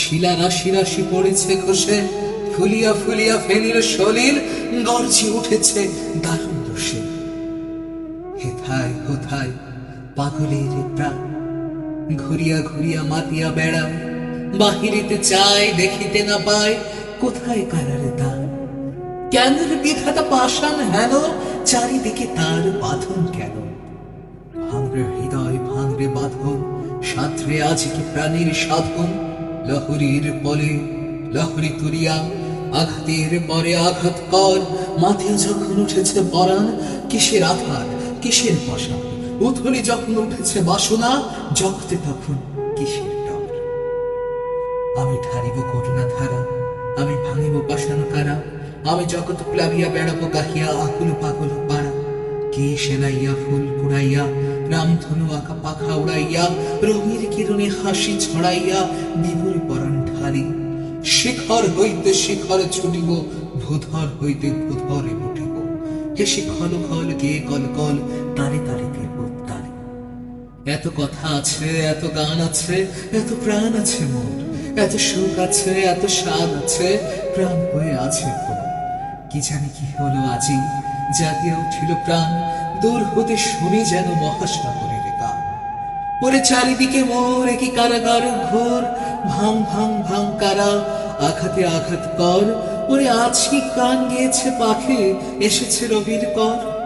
শিলা রাশি রাশি পড়েছে খসে, ফুলিয়া ফুলিয়া ফেলিল সলিল, গর্জে উঠেছে দারুণ দোষে। হেথায় হোথায় পাগলের প্রাণ, ঘুরিয়া ঘুরিয়া মাতিয়া বেড়ায় বাহিরিতে চায়, দেখিতে না পায়, কোথায় কারারে তার কেন বিধাতা পাষাণ হেন, চারিদিকে তার বাঁধন কেন? ভাঙরে হৃদয় ভাঙরে বাঁধন, সাঁতরে আজকে প্রাণীর সাধন? লহরীর বলে লহরী তুলিয়া আঘাতের পরে আঘাত কর। মাথায় যখন উঠেছে পরাণ, কিসের আধার কিসের বসা? উথলি যখন উঠেছে বাসনা, জগতে তখন কিসের ডর? আমি ঠারিব করুণা ধারা, আমি ভাঙিব পাষাণ কারা আমি জগৎ প্লাবিয়া বেড়াবো গাহিয়া আকুল পাগল পাড়া। কে সেলাইয়া ফুল কুড়াইয়া রামধনু আঁকা পাখা উড়াইয়া রঙের কিরণে হাসি ছড়াইয়া বিপুল পরাণ ঢালি। শিখর হইতে শিখরে ছুটিব, ভূধর হইতে ভূধরে উঠিব। হেসে খল খল গে কল কল তারে তারে দেব তারে এত কথা আছে, এত গান আছে, এত প্রাণ আছে মোর। এত সুখ আছে, এত স্বাদ আছে, প্রাণ হয়ে আছে তোর কি জানি কি হলো আজি? জাগিয়া উঠিল প্রাণ, দূর হতে শুনি যেন মহাসাগরের গান। পরে চারিদিকে মোর একই কারাগার, ঘোর ভাং ভাং ভাং কারা, আঘাতে আঘাত কর। ওরে আজ কি কান গিয়েছে পাখে, এসেছে রবির কর।